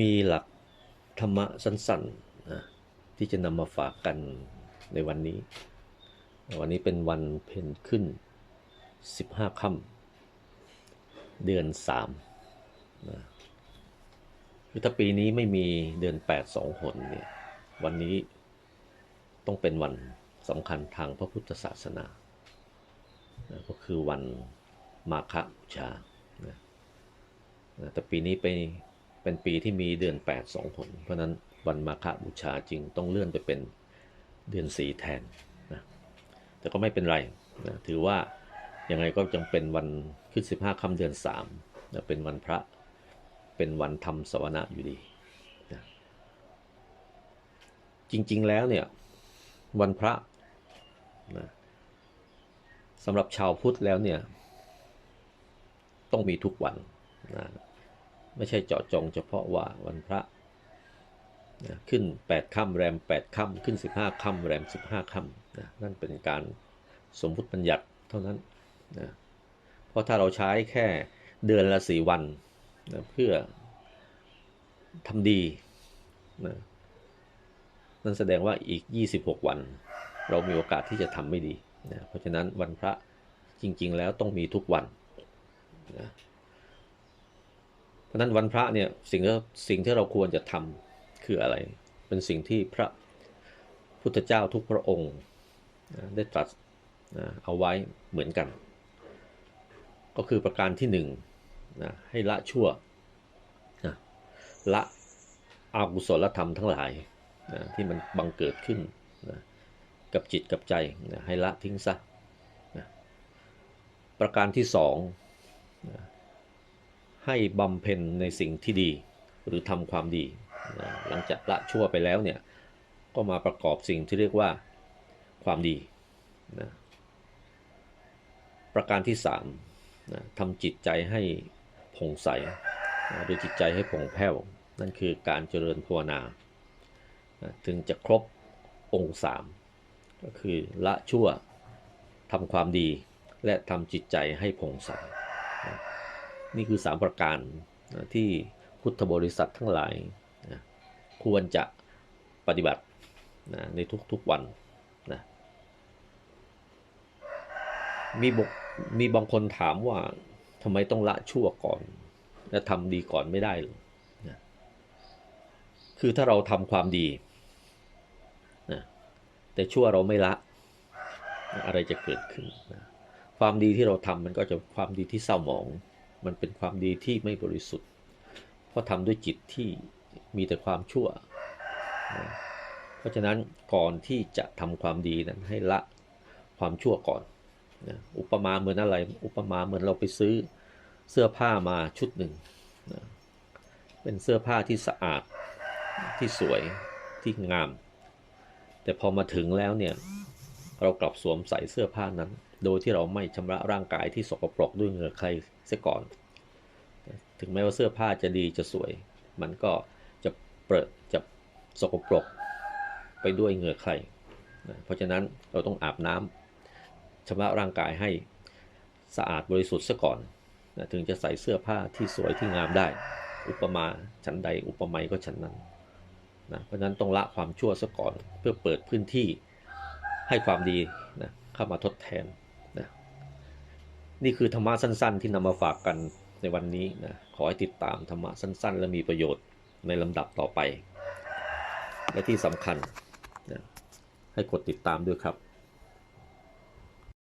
มีหลักธรรมะสั้นๆนะที่จะนำมาฝากกันในวันนี้ วันนี้เป็นวันเพ็ญขึ้น 15ค่ำเดือน3นะคือถ้าปีนี้ไม่มีเดือน 8 2หนเนี่ยวันนี้ต้องเป็นวันสำคัญทางพระพุทธศาสนา ก็คือวันมาฆบูชานะแต่ปีนี้ไป เป็นปีที่มีเดือน 8 2หนเพราะนั้นวันมาฆบูชาจึงต้องเลื่อนไปเป็นเดือนสีแทนนะแต่ก็ไม่เป็นไรนะถือว่ายังไงก็ยังเป็นวันขึ้น 15ค่ำเดือน3นะเป็นวันพระเป็นวันทำสวนะอยู่ดีนะจริงๆแล้วเนี่ยวันพระนะสำหรับชาวพุทธแล้วเนี่ยต้องมีทุกวันนะ ไม่ใช่เจาะจงเฉพาะว่าวันพระนะขึ้น 8ค่ำแรม 8ค่ำขึ้น 15ค่ำแรม 15ค่ำนะนั่นเป็นการสมมุติบัญญัติเท่านั้นนะเพราะถ้าเราใช้แค่เดือนละสี่วันนะเพื่อทำดีนะนั่นแสดงว่าอีก 26 วัน เรามีโอกาสที่จะทำไม่ดีนะเพราะฉะนั้นวันพระจริง ๆ แล้วต้องมีทุกวันนะ เพราะนั้นวันพระเนี่ยสิ่งที่สิ่งที่เราควรจะทำคืออะไร เป็นสิ่งที่พระพุทธเจ้าทุกพระองค์ได้ตรัสเอาไว้เหมือนกัน ก็คือประการที่หนึ่งนะให้ละชั่วนะละอากุศลธรรมทั้งหลายนะที่มันบังเกิดขึ้นนะกับจิตกับใจนะให้ละทิ้งซะนะประการที่สองนะ ให้บำเพ็ญในสิ่งที่ดี หรือทำความดี หลังจากละชั่วไปแล้วเนี่ยก็มาประกอบสิ่งที่เรียกว่าความดีนะประการที่สามนะทำจิตใจให้ผ่องใสนะโดยจิตใจให้ผ่องแผ้ว นั่นคือการเจริญภาวนานะถึงจะครบองค์สามก็คือละชั่วทำความดีและทำจิตใจให้ผ่องใสนะ นี่คือสามประการที่พุทธบริษัททั้งหลายนะควรจะปฏิบัตินะในทุกๆวันนะมีบกมีบางคนถามว่าทำไมต้องละชั่วก่อน และทำดีก่อนไม่ได้หรือนะคือถ้าเราทำความดีนะแต่ชั่วเราไม่ละนะอะไรจะเกิดขึ้นนะความดีที่เราทำมันก็จะความดีที่เศร้าหมอง มันเป็นความดีที่ไม่บริสุทธิ์ เพราะทำด้วยจิตที่มีแต่ความชั่ว เพราะฉะนั้นก่อนที่จะทำความดีนั้นให้ละความชั่วก่อนนะอุปมาเหมือนอะไร อุปมาเหมือนเราไปซื้อเสื้อผ้ามาชุดหนึ่งนะเป็นเสื้อผ้าที่สะอาดที่สวยที่งาม แต่พอมาถึงแล้วเนี่ย เรากลับสวมใส่เสื้อผ้านั้น โดยที่เราไม่ชำระร่างกายที่สกปรกด้วยเหงื่อใครเสียก่อน ถึงแม้ว่าเสื้อผ้าจะดีจะสวย มันก็จะเปรอะจะสกปรกไปด้วยเหงื่อใคร เพราะฉะนั้นเราต้องอาบน้ำชำระร่างกายให้สะอาดบริสุทธิ์ซะก่อน ถึงจะใส่เสื้อผ้าที่สวยที่งามได้ อุปมาฉันใดอุปไมยก็ฉันนั้นนะเพราะฉะนั้นต้องละความชั่วซะก่อนเพื่อเปิดพื้นที่ ให้ความดีนะเข้ามาทดแทนนะนี่คือธรรมะสั้น ๆ ที่นำมาฝากกันในวันนี้นะขอให้ติดตามธรรมะสั้น ๆ และมีประโยชน์ในลำดับต่อไป และที่สำคัญนะให้กดติดตามด้วยครับ